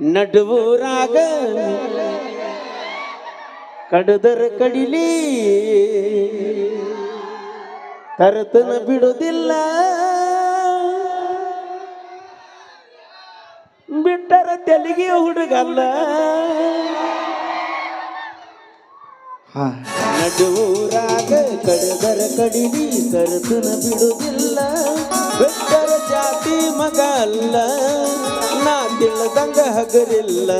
ನಡುವೂರಾಗ ಕಡದರ ಕಡಿಲಿ. ತರತನ ಬಿಡುವುದಿಲ್ಲ. ಬಿಟ್ಟರ ತೆಲಿಗೆ ಹುಡುಗಲ್ಲ. ನಡುವೂರಾಗ ಕಡದರ ಕಡಿಲಿ ಸರಸನ ಬಿಡುವುದಿಲ್ಲ. ಬೆಟ್ಟರ ಜಾತಿ ಮಗ ಅಲ್ಲ ನಾ ತಿಳ್ದಂಗ ಹಗರಿಲ್ಲ.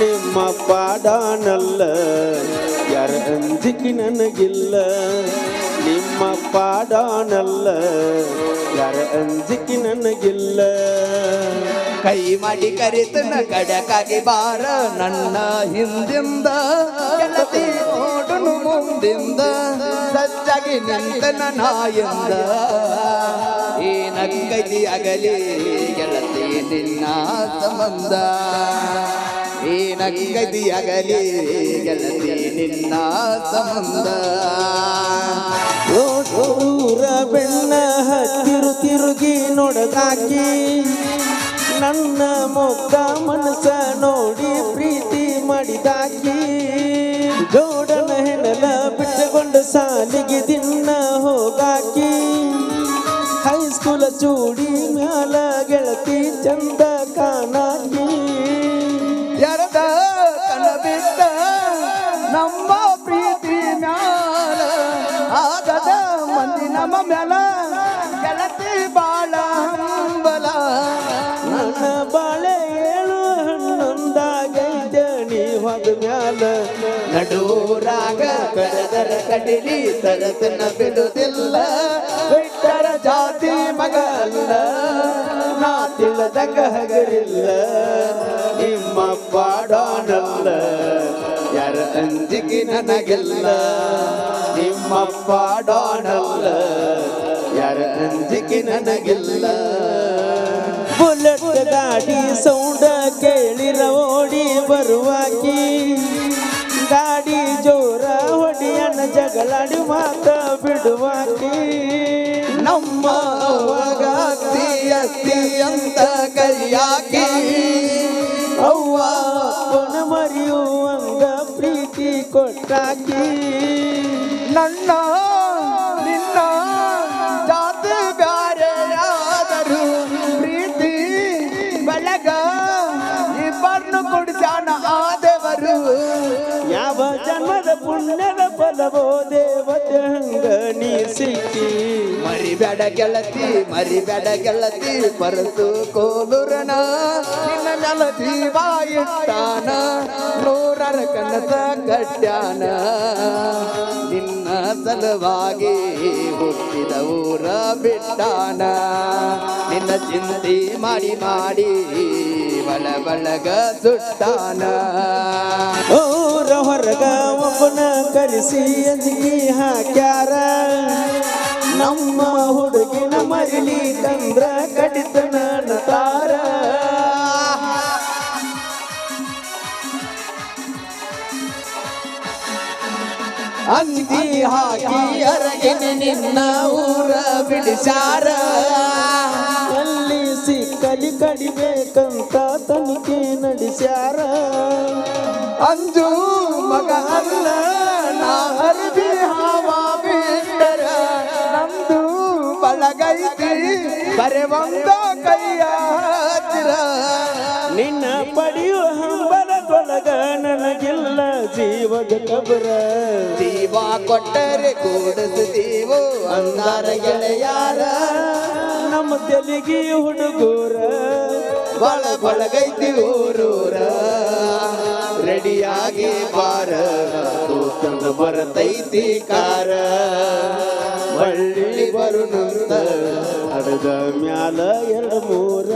ನಿಮ್ಮ ಪಾಡಾನಲ್ಲ ಯಾರ ಅಂಜಿಕೆ ನನಗಿಲ್ಲ. ನಿಮ್ಮ ಪಾಡಾನಲ್ಲ ಯಾರ ಅಂಜಿಕೆ ನನಗಿಲ್ಲ. ಕೈ ಮಾಡಿ ಕರಿತನ ಕಡಕಾಗಿ ಬಾರ ನನ್ನ ಹಿಂದಿಂದ. ಮುಂದಿಂದ ಸಜ್ಜಾಗಿ ನಿಂತನ ನಾಯಿಂದ ಏನಕ್ಕೈತಿ ಅಗಲಿ ಗೆಳತಿ ನಿನ್ನ ಸಂಬಂಧ. ಏನಕ್ಕೈತಿ ಅಗಲಿ ಗೆಳತಿ ನಿನ್ನ ಸಂಬಂಧ. ದೂರ ಬೆಣ್ಣ ಹತ್ತಿರು ತಿರುಗಿ ನೋಡದಾಕಿ ನನ್ನ ಮೊಗ್ಗ ಮನಸ ನೋಡಿ ಪ್ರೀತಿ ಮಾಡಿದಾಕಿ. ಜೋಡನ ಹೋಗಾಕಿ ಹೈಸ್ಕೂಲ ಚೂಡಿ ಮ್ಯಾಲ ಗೆಳತಿ ಚಂದ ಕಾಣಾಕಿ ನಡೂರಾಗ ಕಡದರ ಕಡಿಲಿ ಸರಸನ ಬಿಡುವುದಿಲ್ಲ ಬಿಟ್ಟರ ಜಾತಿ ಮಗಲ್ಲ ನಾ ತಿಳಿದಂಗ ಹಗರಿಲ್ಲ ನಿಮ್ಮ ಪಾಡಾನಲ್ಲ, ಯಾರ ಅಂಜಿಗೆ ನನಗೆಲ್ಲ. ನಿಮ್ಮ ಪಾಡಾನಲ್ಲ, ಯಾರ ಅಂಜಿಗೆ ನನಗೆಲ್ಲ. ಬುಲೆಟ್ ಗಾಡಿ ಸೌಂಡ ಕೇಳಿರ ಓಡಿ ಬರುವಾಕಿ ಬಿಡುವಾಕಿ ನಮ್ಮ ಅತ್ತಿ ಅಂತ ಕರಿಯಾಕಿ ಅವ್ವ ಕೊನ ಮರೆಯುವಂಗ ಪ್ರೀತಿ ಕೊಟ್ಟಾಕಿ ನನ್ನ ನಿನ್ನ ಜಾತಿ ಬ್ಯಾರೆಯಾದರು ಪ್ರೀತಿ ಬೆಳಗ ಇಬ್ಬರನ್ನು ಕುಡಿಸಾನ ಪುಣ್ಯದ ಫಲವೋ ದೇವತೆ ಹಂಗ ನೀ ಸಿಕ್ಕಿ. ಮರಿಬೇಡ ಗೆಳತಿ ಮರಿಬೇಡ ಗೆಳತಿ ಪರಸು ಕೋಲುರನ. ನಿನ್ನ ಮ್ಯಾಲ ಜೀವ ಇಟ್ಟಾನ ನೂರರ ಕನಸ ಕಟ್ಯಾನ ನಿನ್ನ ಸಲುವಾಗಿ ಹುಟ್ಟಿದ ಊರ ಬಿಟ್ಟಾನ. ನಿನ್ನ ಚಿಂತೆ ಮಾಡಿ ಮಾಡಿ ಬಲ ಬಳಗ ಸುಟ್ಟಾನ. ಕರೆಸಿ ಅಂಜಿಗೆ ಹಾಕ್ಯಾರ. ನಮ್ಮ ಹುಡುಗಿನ ಮರಿಲಿ ತಂದ್ರ ಕಡಿತನ ನತಾರ ಅಂಜಿ ಹಾಕಿ ಅರಗಿನ ನಿನ್ನ ಊರ ಬಿಡಿಸಾರ ಕಲಿ ಸಿಕ್ಕಲಿ ಕಡಿಬೇಕಂತ ತನಿಖೆ ನಡೆಸ್ಯಾರ. ಅಂಜು ಮಗ ಅಲ್ಲ, ನಾ ಅರ್ಬಿ ಹಾವ ಬಿಟ್ಟರ ನಮ್ದು ಬಳಗೈತಿ, ಬರೆ ಒಂದ ಕೈಯ ಹತ್ತಿರ. ನಿನ್ನ ಪಡೆಯುವ ಹಂಬಲದೊಳಗ ನನಗಿಲ್ಲ ಜೀವದ ಕಬರ. ಜೀವ ಕೊಟ್ಟರೆ ಕೂಡಿಸ್ತೀವೋ ಅಂದಾರ ಗೆಳೆಯಾರ. ನಮ್ಮ ತೆಲಿಗೆ ಹುಡುಗೂರ ಬಳ ಬಳಗೈತಿ ಊರೂರ. ರೆಡಿಯಾಗಿ ಬಾರ. ತೂಕಂದ ಬರತೈತಿ ಕಾರ. ಬಳ್ಳಿ ಬರುನಂತ ಅಡದ ಮ್ಯಾಲ ಎರಡು ಮೂರ.